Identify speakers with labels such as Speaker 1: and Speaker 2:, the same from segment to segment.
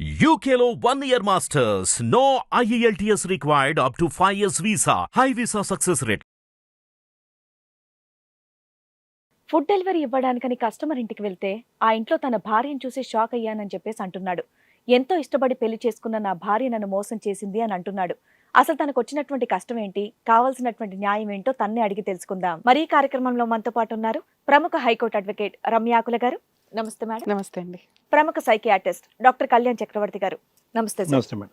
Speaker 1: యూకేలో one year masters no IELTS required up to five years visa high visa success rate
Speaker 2: food delivery ఇవ్వడానికని customer ఇంటికి వెళ్తే ఆ ఇంట్లో తన భార్యను చూసి షాక్ అయ్యానని చెప్పేసి అంటున్నాడు. ఎంతో ఇష్టపడి పెళ్ళి చేసుకున్న నా భార్య నన్ను మోసం చేసింది అని అంటున్నాడు. అసలు తనకు వచ్చినటువంటి కష్టం ఏంటి? కావాల్సినటువంటి న్యాయం ఏంటో తన్నే అడిగి తెలుసుకుందాం. మరీ కార్యక్రమంలో మనతో పాటు ఉన్నారు ప్రముఖ హైకోర్టు అడ్వకేట్ రమ్యాకుల గారు. నమస్తే మేడం.
Speaker 3: నమస్తే అండి.
Speaker 2: ప్రముఖ సైకియాట్రిస్ట్ డాక్టర్ కళ్యాణ్ చక్రవర్తి గారు. నమస్తే సార్.
Speaker 4: నమస్తే మేడం.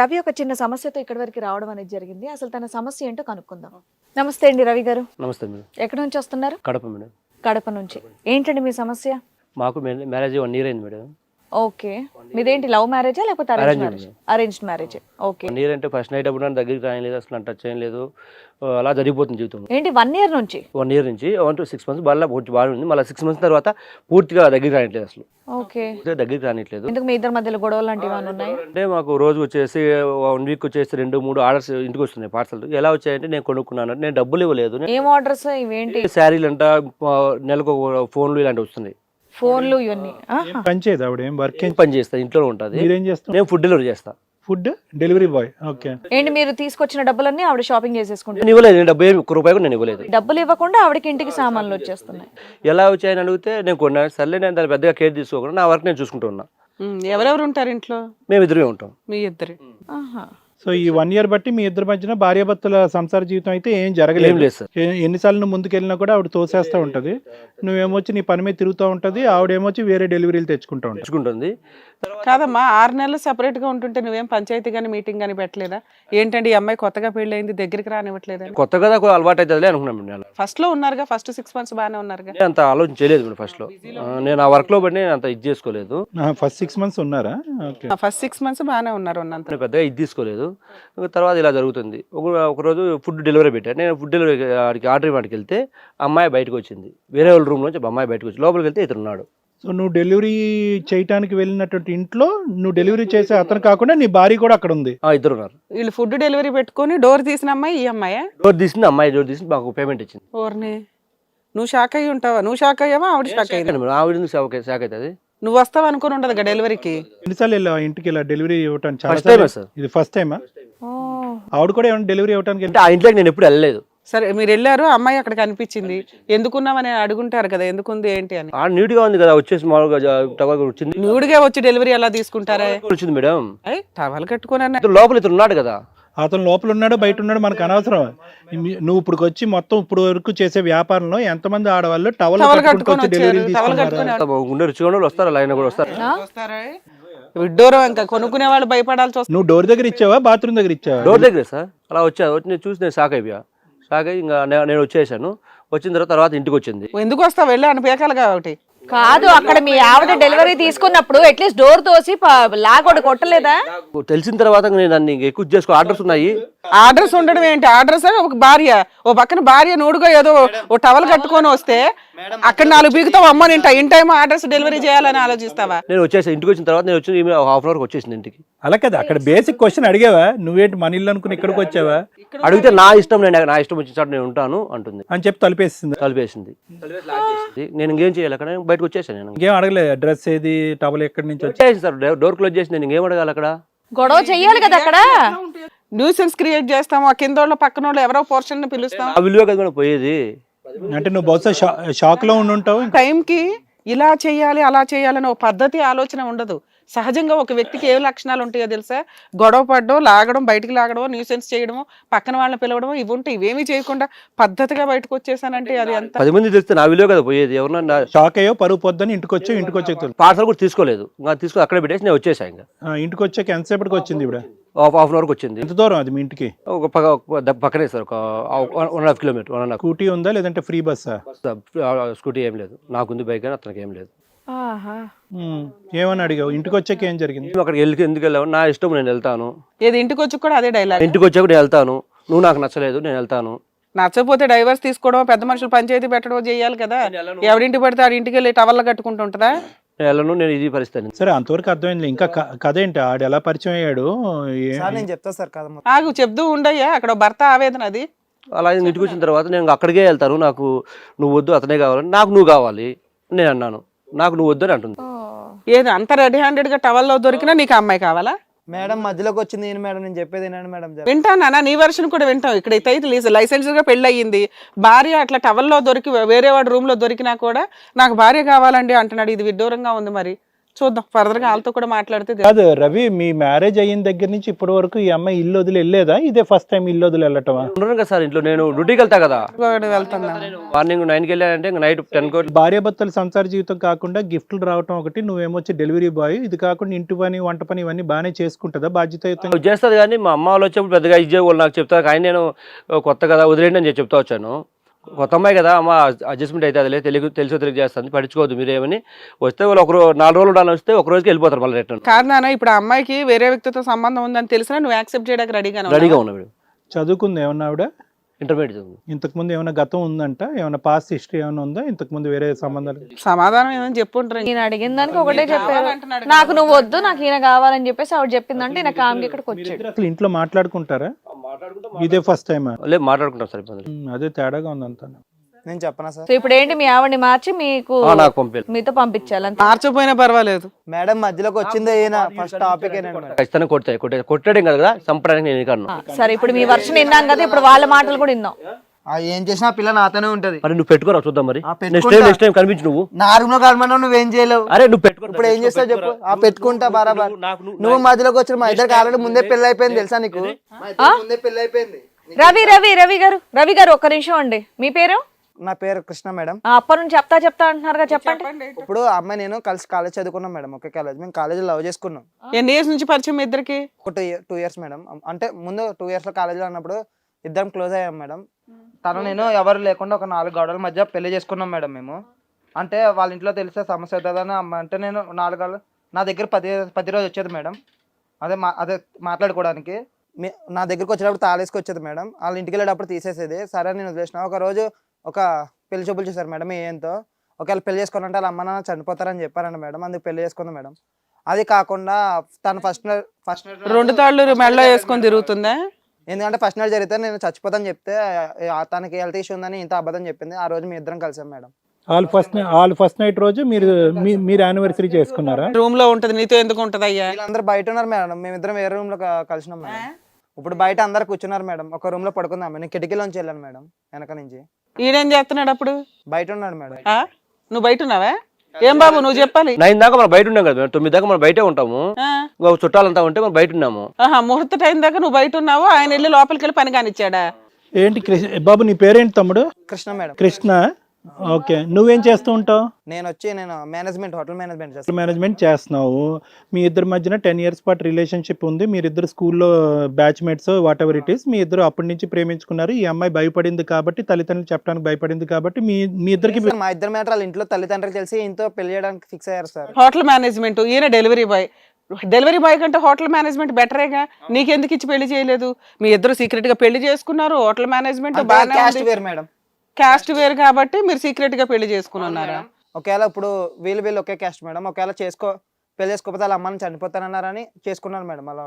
Speaker 2: రవి ఒక చిన్న సమస్యతో ఇక్కడి వరకు రావడం అనేది జరిగింది. అసలు తన సమస్య ఏంటో కనుక్కుందాం. నమస్తే అండి రవి గారు.
Speaker 5: నమస్తే మేడం.
Speaker 2: ఎక్కడి నుంచి వస్తున్నారు?
Speaker 5: కడప మేడం.
Speaker 2: కడప నుంచి. ఏంటండి మీ సమస్య?
Speaker 5: మాకు మ్యారే- మ్యారేజ్ వన్ ఇయర్ అయింది మేడం.
Speaker 2: ఓకే. మీదేంటి లవ్ మ్యారేజా లేకపోతే arrange
Speaker 5: Arranged
Speaker 2: marriage arranged marriage okay.
Speaker 5: One year అంటే ఫస్ట్ నైట్ అప్పుడు నన్ను దగ్గరికి రాయలేదు అసలు నన్ను టచ్ చేయలేదు అలా జరిగిపోతుంది జీవితం
Speaker 2: ఏంటి వన్ ఇయర్ నుంచి?
Speaker 5: వన్ ఇయర్ నుంచి వన్ టు సిక్స్ మంత్స్ బాగా కొంచెం బాగా ఉంది. మళ్ళీ సిక్స్ మంత్స్ తర్వాత పూర్తిగా దగ్గరికి రానిట్లేదు అసలు.
Speaker 2: ఓకే.
Speaker 5: పూర్తిగా దగ్గరికి రానిట్లేదు.
Speaker 2: ఎందుకు మీ ఇద్దరి మధ్యలో గొడవలు లాంటివి ఏమైనా ఉన్నాయి?
Speaker 5: అంటే మాకు రోజు వచ్చేసి వన్ వీక్ వచ్చేసి రెండు మూడు ఆర్డర్స్ ఇంటికి వస్తున్నాయి పార్సల్ ఎలా వచ్చాయంటే నేను కొనుక్కున్నాను. నేను డబ్బులు ఇవ్వలేదు.
Speaker 2: ఏం ఆర్డర్స్ ఇవేంటి?
Speaker 5: శారీలు అంట నెలకు ఒక ఫోన్లు ఇలాంటివి వస్తున్నాయి.
Speaker 2: ఫోన్లు ఇవన్నీ. ఆహా.
Speaker 4: ఏం పని చేయదు ఆవిడ? ఏం వర్క్ ఏం
Speaker 5: పని చేస్తా? ఇంట్లో ఉంటుంది.
Speaker 4: మీరేం చేస్తారు?
Speaker 5: నేను ఫుడ్ డెలివరీ చేస్తా.
Speaker 4: ఫుడ్? Delivery boy. ఓకే.
Speaker 2: ఏంటి మీరు తీసుకొచ్చిన డబ్బులన్నీ ఆవిడ షాపింగ్ చేసేసుకుంటారు
Speaker 5: నేను ఇవ్వలేదు. నేను డబ్బు ఏమి ఒక్క రూపాయి కూడా నేను ఇవ్వలేదు.
Speaker 2: డబ్బులు ఇవ్వకుండా ఆవిడకి ఇంటికి సామాన్లు వచ్చేస్తున్నాయి.
Speaker 5: ఎలా వచ్చాయని అడిగితే నేను కొన్నాను సర్లే నేను దాన్ని పెద్దగా కేర్ తీసుకోకుండా నా వర్క్ నేను చూసుకుంటూ ఉన్నా.
Speaker 3: ఉమ్, ఎవరెవరు ఉంటారు ఇంట్లో?
Speaker 5: మేము ఇద్దరమే ఉంటాం.
Speaker 3: మీ ఇద్దరు.
Speaker 2: ఆహా.
Speaker 4: సో ఈ వన్ ఇయర్ బట్టి మీ ఇద్దరి మధ్యన భార్యాభర్తల సంసార జీవితం అయితే ఏం జరగలేదు.
Speaker 5: లేదు సార్.
Speaker 4: ఎన్నిసార్లు నువ్వు ముందుకెళ్ళినా కూడా ఆవిడ తోసేస్తూ ఉంటది. నువ్వేమొచ్చి నీ పని మీద తిరుగుతూ ఉంటది ఆవిడేమొచ్చి వేరే డెలివరీలు తెచ్చుకుంటూ
Speaker 5: తెచ్చుకుంటుంది.
Speaker 3: కాదమ్మా ఆరు నెలలు separate గా ఉంటుంటే నువ్వేం పంచాయతీ కానీ మీటింగ్ కానీ పెట్టలేదా? ఏంటండి ఈ అమ్మాయి కొత్తగా పెళ్ళయింది దగ్గరికి రానివ్వట్లేదని?
Speaker 5: కొత్తగా అలవాటు అవుతుందిలే అనుకున్నాను నేను అలా.
Speaker 3: ఫస్ట్లో ఉన్నారుగా ఫస్ట్ సిక్స్ మంత్స్ బాగానే ఉన్నారుగా?
Speaker 5: నేను అంత ఆలోచన చేయలేదు ఫస్ట్లో. నేను ఆ వర్క్లో బట్టి నేను అంత ఇది చేసుకోలేదు.
Speaker 4: ఫస్ట్ సిక్స్ మంత్స్ ఉన్నారా? ఓకే
Speaker 3: ఫస్ట్ సిక్స్ మంత్స్ బాగానే ఉన్నారు ఉన్నంత.
Speaker 5: నేను పెద్దగా ఇది తీసుకోలేదు. తర్వాత ఇలా జరుగుతుంది. ఒక ఒకరోజు ఫుడ్ డెలివరీ పెట్టాను నేను ఫుడ్ డెలివరీ ఆడికి ఆర్డర్ ఇవ్వడానికి వెళ్తే అమ్మాయి బయటకు వచ్చింది. వేరే వాళ్ళ రూమ్ నుంచి అమ్మాయి బయటకు వచ్చి లోపలికి వెళ్తే ఇతను ఉన్నాడు.
Speaker 4: సో నువ్వు డెలివరీ చేయటానికి వెళ్ళినటువంటి ఇంట్లో నువ్వు డెలివరీ చేసే అతను కాకుండా నీ భార్య కూడా అక్కడ ఉంది.
Speaker 5: ఆ, ఇద్దరు ఉన్నారు.
Speaker 3: వీళ్ళు ఫుడ్ డెలివరీ పెట్టుకొని డోర్ తీసిన అమ్మాయి ఈ అమ్మాయా?
Speaker 5: డోర్ తీసింది అమ్మాయి డోర్ తీసి మాకు పేమెంట్ ఇచ్చింది.
Speaker 3: ఓర్ని. నువ్వు షాక్ అయ్యి ఉంటావా? నువ్వు షాక్ అయ్యావా? ఆవిడ షాక్ అయ్యింది
Speaker 5: ఆవిడ షాక్ అవుతుంది?
Speaker 3: నువ్వు వస్తావు అనుకుని ఉండదు డెలివరీకి?
Speaker 4: ఎన్నిసార్లు వెళ్ళావు ఆ ఇంటికి ఇలా డెలివరీ ఇవ్వటానికి? చాలా
Speaker 5: ఫస్ట్ టైమే సార్.
Speaker 4: ఇది ఫస్ట్ టైమా. ఆవిడ కూడా ఏమైనా డెలివరీ ఇవ్వటానికి
Speaker 5: అంటే ఆ ఇంట్లోకి నేను ఎప్పుడు వెళ్ళలేదు.
Speaker 3: సరే మీరు వెళ్ళారు అమ్మాయి అక్కడ కనిపించింది ఎందుకున్నామని అడుగుంటారు కదా ఎందుకుంది ఏంటి అని.
Speaker 5: ఆ నీట్గా ఉంది కదా వచ్చేసి మామూలుగా జ- టవల్ కూడా వచ్చింది.
Speaker 3: వచ్చి డెలివరీ ఎలా తీసుకుంటారా?
Speaker 5: వచ్చింది మేడం.
Speaker 3: టవల్ కట్టుకున్నా
Speaker 5: లోపల ఇతను ఉన్నాడు కదా.
Speaker 4: అతను లోపల ఉన్నాడు బయట ఉన్నాడు మనకు అనవసరం నువ్వు ఇప్పుడు వచ్చి మొత్తం ఇప్పుడు వరకు చేసే వ్యాపారంలో ఎంతమంది ఆడవాళ్ళు టవల్ కట్టుకొని డెలివరీ తీసుకున్నారా?
Speaker 5: వస్తారు? కూడా వస్తారు?
Speaker 3: విడ్డూరం ఇంకా కొనుక్కునే వాళ్ళు భయపడాల్సి వస్తుంది.
Speaker 4: నువ్వు డోర్ దగ్గర ఇచ్చావా? బాత్రూమ్ దగ్గర ఇచ్చావా?
Speaker 5: డోర్ దగ్గరే సార్. అలా వచ్చా వచ్చి నేను చూసి నేను షాక్ అయిపోయా. షాక్ అయ్యి ఇంకా నేను వచ్చేసాను. వచ్చిన తర్వాత తర్వాత ఇంటికి వచ్చింది.
Speaker 3: ఎందుకు వస్తావు? వెళ్ళి అని పీకాలి కాబట్టి
Speaker 2: కాదు అక్కడ మీ ఆవిడ డెలివరీ తీసుకున్నప్పుడు అట్లీస్ట్ డోర్ తోసి ప- లాగొడు కొట్టలేదా?
Speaker 5: తెలిసిన తర్వాత నేను ఎక్కువ చేసుకో ఆర్డర్స్ ఉన్నాయి.
Speaker 3: ఆర్డర్స్ ఉండడం ఏంటి? ఆర్డర్స్ ఒక భార్య. ఓ పక్కన భార్య నూడుగా ఏదో ఓ టవల్ కట్టుకొని వస్తే అక్కడ నాలుగు పీకుతావు అమ్మ నేను ఇన్ టైం ఆర్డర్స్ డెలివరీ చేయాలని ఆలోచిస్తావా?
Speaker 5: నేను వచ్చేసాను ఇంటికి వచ్చిన తర్వాత నేను వచ్చి హాఫ్ అన్ అవర్కి వచ్చేసింది ఇంటికి.
Speaker 4: అలా కదా అక్కడ బేసిక్ క్వశ్చన్ అడిగావా? నువ్వేంటి మన ఇల్లు అనుకుని ఇక్కడికి వచ్చావా?
Speaker 5: అడిగితే నా ఇష్టం నేను నా ఇష్టం వచ్చిన చోట నేను ఉంటాను అంటుంది.
Speaker 4: అని చెప్పి తలిపేసింది?
Speaker 5: కలిపేసింది నేను ఇంకేం చేయాలి? అక్కడ బయటకు వచ్చేసాను నేను.
Speaker 4: ఇంకేం అడగలేదు అడ్రస్ ఏది? టవల్ ఎక్కడి నుంచి వచ్చి
Speaker 5: వచ్చేసి సార్ డోర్ క్లోజ్ చేసి నేను ఇంకేం అడగాలి అక్కడ?
Speaker 2: గొడవ చెయ్యాలి కదా అక్కడ?
Speaker 3: న్యూసెన్స్ క్రియేట్ చేస్తాము. ఆ కింద వాళ్ళు పక్కన వాళ్ళు ఎవరో పోర్షన్ పిలుస్తాం.
Speaker 5: ఆ విలువ కదా పోయేది.
Speaker 4: అంటే నువ్వు బహుశా షా- షాక్లో ఉండి ఉంటావు. ఇంకా
Speaker 3: టైంకి ఇలా చేయాలి అలా చేయాలని ఒక పద్ధతి ఆలోచన ఉండదు. సహజంగా ఒక వ్యక్తికి ఏ లక్షణాలు ఉంటాయో తెలుసా? గొడవ పడడం లాగడం బయటికి లాగడం న్యూసెన్స్ చేయడము పక్కన వాళ్ళని పిలవడం ఇవి ఉంటాయి. ఇవేమీ చేయకుండా పద్ధతిగా బయటకు వచ్చేసానంటే అది ఎంత
Speaker 5: పది మంది తెలిస్తే నా విలువ కదా పోయేది. ఎవరన్నా
Speaker 4: షాక్ అయ్యో పరుగు పొద్దుని ఇంటికి వచ్చావు ఇంటికి తెలుసు.
Speaker 5: పార్సల్ కూడా తీసుకోలేదు. ఇంకా తీసుకొని అక్కడే పెట్టేసి నేను వచ్చేసాను ఇంకా.
Speaker 4: ఆ, ఇంటికి వచ్చాక ఎంతసేపటికి వచ్చింది ఇప్పుడు
Speaker 5: హాఫ్ హాఫ్ అన్ అవర్కి వచ్చింది.
Speaker 4: ఎంత దూరం అది మీ ఇంటికి?
Speaker 5: ఒక పక్కనే సార్ ఒక one and half kilometer one and
Speaker 4: scooty ఉందా లేదంటే ఫ్రీ బస్సా?
Speaker 5: హాఫ్ స్కూటీ ఏం లేదు. నాకుంది బైక్ అని అతనికి ఏం లేదు.
Speaker 4: ఏమని అడిగావు? ఇంటికి వచ్చాక ఏం జరిగింది?
Speaker 5: మేము అక్కడికి వెళ్ళి ఎందుకు వెళ్ళాము నా ఇష్టం నేను వెళ్తాను.
Speaker 3: ఏది ఇంటికి వచ్చి కూడా అదే డైలాగ్
Speaker 5: ఇంటికి వచ్చాక నేను వెళ్తాను. నువ్వు నాకు నచ్చలేదు నేను వెళ్తాను.
Speaker 3: నచ్చకపోతే డైవర్స్ తీసుకోవడం పెద్ద మనుషులు పంచాయతీ పెట్టడం చేయాలి కదా. ఎవడింటి పడితే ఆడి ఇంటికి వెళ్ళి టవల్ కట్టుకుంటుంటదా
Speaker 5: వెళ్ళను నేను ఇది పరిస్థితి.
Speaker 4: సరే అంతవరకు అర్థమైంది ఇంకా కథ ఏంటి? ఆడు ఎలా పరిచయం అయ్యాడు?
Speaker 6: నేను చెప్తా సార్ కథ మొత్తం.
Speaker 3: ఆగు చెప్తూ ఉండయ్యా. అక్కడ భర్త ఆవేదన అది.
Speaker 5: అలా ఇంటికి వచ్చిన తర్వాత నేను అక్కడికే వెళ్తాను. నాకు నువ్వు వద్దు అతనే కావాలి. నాకు నువ్వు కావాలి. నేను అన్నాను. నాకు నువ్వు వద్దు అని అంటుంది.
Speaker 3: ఏది అంత రెడీ హ్యాండెడ్గా టవల్లో దొరికినా నీకు అమ్మాయి కావాలా?
Speaker 6: మేడం మధ్యలోకి వచ్చింది నేను మేడం నేను చెప్పేది వినండి మేడం.
Speaker 3: వింటానా నీ వర్షన్ కూడా వింటాం ఇక్కడ అయితే లైసెన్స్గా పెళ్ళి అయ్యింది భార్య అట్లా టవల్లో దొరికి వేరే వాడి రూమ్లో దొరికినా కూడా నాకు భార్య కావాలండి అంటున్నాడు. ఇది విడ్డూరంగా ఉంది మరి. చూద్దాం. ఫర్దర్గా వాళ్ళతో కూడా మాట్లాడితే.
Speaker 4: కాదు రవి మీ మ్యారేజ్ అయిన దగ్గర నుంచి ఇప్పటి వరకు ఈ అమ్మాయి ఇల్లు వదిలి వెళ్ళేదా ఇదే ఫస్ట్ టైం ఇల్లు వదిలి వెళ్ళటమా?
Speaker 5: ఉండను కదా సార్ ఇంట్లో నేను డ్యూటీకి వెళ్తా కదా.
Speaker 3: వెళ్తున్నా
Speaker 5: మార్నింగ్ నైన్కి వెళ్ళానంటే ఇంకా నైట్ టెన్ కోట్
Speaker 4: భార్యాభర్తల సంసార జీవితం కాకుండా గిఫ్ట్లు రావటం ఒకటి నువ్వేమొచ్చి డెలివరీ బాయ్ ఇది కాకుండా ఇంటి పని వంట పని ఇవన్నీ బాగానే చేసుకుంటుందా? బాధ్యతయుతంగా?
Speaker 5: చేస్తుంది కానీ మా అమ్మ వాళ్ళు వచ్చేప్పుడు పెద్దగా చేయకూడదు నాకు చెప్తారు. కానీ నేను కొత్త కదా వదిలేండి అని చెప్పి చెప్తా వచ్చాను. కొత్త అమ్మాయి కదా అమ్మ అడ్జస్ట్మెంట్ అయితే అదిలే తెలుగు తెలుసో తెలుగు చేస్తుంది పట్టించుకోవద్దు మీరేమని వస్తే వాళ్ళు ఒక నాలుగు రోజులు ఉండాలని వస్తే ఒక రోజుకి వెళ్ళిపోతారు మళ్ళీ రిటర్న్
Speaker 3: కాదు నాన్న ఇప్పుడు ఆ అమ్మాయికి వేరే వ్యక్తితో సంబంధం ఉందని తెలిసినా నువ్వు యాక్సెప్ట్ చేయడానికి రెడీగా
Speaker 5: రెడీగా ఉన్నా
Speaker 4: చదువుకుంది ఏమన్నా ఆవిడ?
Speaker 5: ఇంటర్మీడియట్ చదువు.
Speaker 4: ఇంతకు ముందు ఏమైనా గతం ఉందంట? ఏమైనా పాస్ట్ హిస్టరీ ఏమైనా ఉందా? ఇంతకు ముందు వేరే సంబంధాలు?
Speaker 3: సమాధానం ఏమని చెప్పుంటారు?
Speaker 2: నేను అడిగిన దానికి ఒకటే చెప్పారు. నాకు నువ్వు వద్దు నాకు ఈయన కావాలని చెప్పేసి ఆవిడ చెప్పిందంటే ఈయన కామ్కి ఇక్కడికి వచ్చాడు.
Speaker 4: అసలు ఇంట్లో మాట్లాడుకుంటారా? ఇదే ఫస్ట్ టైం
Speaker 5: లేదు మాట్లాడుకుంటాం సార్ ఇబ్బంది
Speaker 4: అదే తేడాగా ఉందంతా
Speaker 6: నేను చెప్పనా సార్?
Speaker 2: సో ఇప్పుడు ఏంటి మీ ఆవిడని మార్చి మీకు
Speaker 5: ఆ, నాకు పంపించారు
Speaker 2: మీతో పంపించాలి అంతే.
Speaker 3: మార్చకపోయినా పర్వాలేదు.
Speaker 6: మేడం మధ్యలోకి వచ్చింది అయినా ఫస్ట్ టాపిక్
Speaker 5: ఖచ్చితంగా కొడతాయి కొట్టే కొట్టడం కదా చంపడానికి నేను
Speaker 2: సరే ఇప్పుడు మీ వర్షన్ విన్నాం కదా ఇప్పుడు వాళ్ళ మాటలు కూడా విన్నాం.
Speaker 6: ఆ ఏం చేసినా ఆ పిల్ల నాతోనే ఉంటది.
Speaker 5: మరి నువ్వు పెట్టుకోరా చూద్దాం మరి.
Speaker 6: ఆ,
Speaker 5: నెక్స్ట్. టైం నెక్స్ట్ టైం కనిపించు నువ్వు.
Speaker 6: నా రూమ్లో కలమన్నావు నువ్వేం చేయలేవు.
Speaker 5: అరే నువ్వు పెట్టుకో
Speaker 6: ఇప్పుడు ఏం చేస్తావు చెప్పు. ఆ పెట్టుకుంటా బరాబర్.
Speaker 5: నువ్వు-
Speaker 6: మధ్యలోకి వచ్చిన మా ఇద్దరికి ఆల్రెడీ ముందే పెళ్ళి అయిపోయింది తెలుసా నీకు? మా ఇద్దరికి ముందే పెళ్ళి అయిపోయింది.
Speaker 2: రవి రవి రవి గారు రవి గారు ఒక్క నిమిషం అండి. మీ పేరు?
Speaker 6: నా పేరు కృష్ణ మేడం.
Speaker 2: అప్పటి నుంచి చెప్తా చెప్తా అంటున్నారుగా చెప్పండి
Speaker 6: ఇప్పుడు అమ్మాయి నేను కలిసి కాలేజ్ చదువుకున్నాం మేడం ఒకే కాలేజ్ మేము కాలేజ్ లవ్ చేసుకున్నాం.
Speaker 3: ఎన్ని ఇయర్స్ నుంచి పరిచయం మీ ఇద్దరికి?
Speaker 6: ఒక టూ టూ ఇయర్స్ మేడం. అంటే ముందు టూ ఇయర్స్లో కాలేజీలో ఉన్నప్పుడు ఇద్దరం క్లోజ్ అయ్యాం మేడం. తను నేను ఎవరు లేకుండా ఒక నాలుగు గోడల మధ్య పెళ్ళి చేసుకున్నాం మేడం మేము. అంటే వాళ్ళ ఇంట్లో తెలిసే సమస్య అవుతుందని అమ్మ అంటే నేను నాలుగు గోడలు నా దగ్గర పది పది రోజు వచ్చేది మేడం. అదే మా అదే మాట్లాడుకోవడానికి. మీ- నా దగ్గరికి వచ్చేటప్పుడు తాళేసుకు వచ్చేది మేడం. వాళ్ళ ఇంటికి వెళ్ళేటప్పుడు తీసేసేది. సరే నేను వదిలేసిన. ఒక రోజు ఒక పెళ్ళి చూపులు చూసారు మేడం ఏంతో ఒకవేళ పెళ్ళి చేసుకోవాలంటే వాళ్ళ అమ్మ నాన్న చనిపోతారని చెప్పారండి మేడం. అందుకు పెళ్ళి చేసుకుంది మేడం. అది కాకుండా తను ఫస్ట్ ఫస్ట్
Speaker 3: రెండు తాళ్ళు మెడలో వేసుకొని తిరుగుతుందా?
Speaker 6: ఎందుకంటే ఫస్ట్ నైట్ జరిగితే నేను చచ్చిపోతాను చెప్తే ఆ, తనకి హెల్త్ ఇష్యూ ఉందని ఇంత అబద్ధం చెప్పింది. ఆ రోజు మీ ఇద్దరం కలిసాం madam.
Speaker 4: All first all first night రోజు మీరు మీ- మీరు యానివర్సరీ చేసుకున్నారా?
Speaker 3: రూమ్లో ఉంటది నీతో ఎందుకు ఉంటది అయ్యా?
Speaker 6: వీళ్ళందరూ బయట ఉన్నారు మేడం. మేమిద్దరం వేరే రూమ్లో కలిసినాం మేడం. ఇప్పుడు బయట అందరు కూర్చున్నారు మేడం. ఒక రూమ్లో పడుకుందాం. నేను కిటికీలోంచి వెళ్ళాను మేడం వెనక నుంచి.
Speaker 3: ఈడేం చేస్తున్నాడు అప్పుడు?
Speaker 6: బయట ఉన్నాడు మేడం.
Speaker 3: ఆ? నువ్వు బయట ఉన్నావా ఏం బాబు నువ్వు చెప్పాలి.
Speaker 5: నైన్ దాకా మనం బయట ఉన్నాం కదా మేము తొమ్మిది దాకా మనం బయటే ఉంటాము.
Speaker 3: ఆ?
Speaker 5: ఇంకో చుట్టాలంతా ఉంటే మనం బయట ఉన్నాము
Speaker 3: ఆహా ముహూర్త టైం దాకా నువ్వు బయట ఉన్నావు ఆయన వెళ్ళి లోపలికి వెళ్ళి పని కానిచ్చాడా?
Speaker 4: ఏంటి కృష్ణ బాబు నీ పేరేంటి తమ్ముడు?
Speaker 6: కృష్ణ మేడం.
Speaker 4: కృష్ణ? ఓకే. నువ్వేం చేస్తూ ఉంటావు?
Speaker 6: నేను వచ్చి నేను మేనేజ్మెంట్ హోటల్ మేనేజ్మెంట్ చేస్తాను
Speaker 4: మేనేజ్మెంట్ చేస్తున్నావు. మీ ఇద్దరి మధ్యన టెన్ ఇయర్స్ పాటు రిలేషన్షిప్ ఉంది. మీరిద్దరు స్కూల్లో batch mates whatever it is మీ ఇద్దరు అప్పటి నుంచి ప్రేమించుకున్నారు. ఈ అమ్మాయి భయపడింది కాబట్టి తల్లిదండ్రులు చెప్పడానికి భయపడింది కాబట్టి మీ మీ ఇద్దరికి
Speaker 6: మా ఇద్దరు మేటర్ వాళ్ళ ఇంట్లో తల్లిదండ్రులు తెలిసి ఇంతో పెళ్ళి చేయడానికి ఫిక్స్ అయ్యారు సార్.
Speaker 3: హోటల్ మేనేజ్మెంట్ ఈయన డెలివరీ బాయ్. డెలివరీ బాయ్ కంటే హోటల్ మేనేజ్మెంట్ బెటరేగా? నీకెందుకు ఇచ్చి పెళ్ళి చేయలేదు? మీ ఇద్దరు సీక్రెట్గా పెళ్ళి చేసుకున్నారు హోటల్ మేనేజ్మెంట్
Speaker 6: వేరు మేడం.
Speaker 3: క్యాస్ట్ వేరు కాబట్టి మీరు సీక్రెట్గా పెళ్ళి చేసుకుని ఉన్నారా?
Speaker 6: ఒకవేళ ఇప్పుడు వీళ్ళు వీళ్ళు ఒకే క్యాస్ట్ మేడం. ఒకవేళ చేసుకో పెళ్ళి చేసుకోకపోతే వాళ్ళ అమ్మని చనిపోతానన్నారని చేసుకున్నారు మేడం అలా.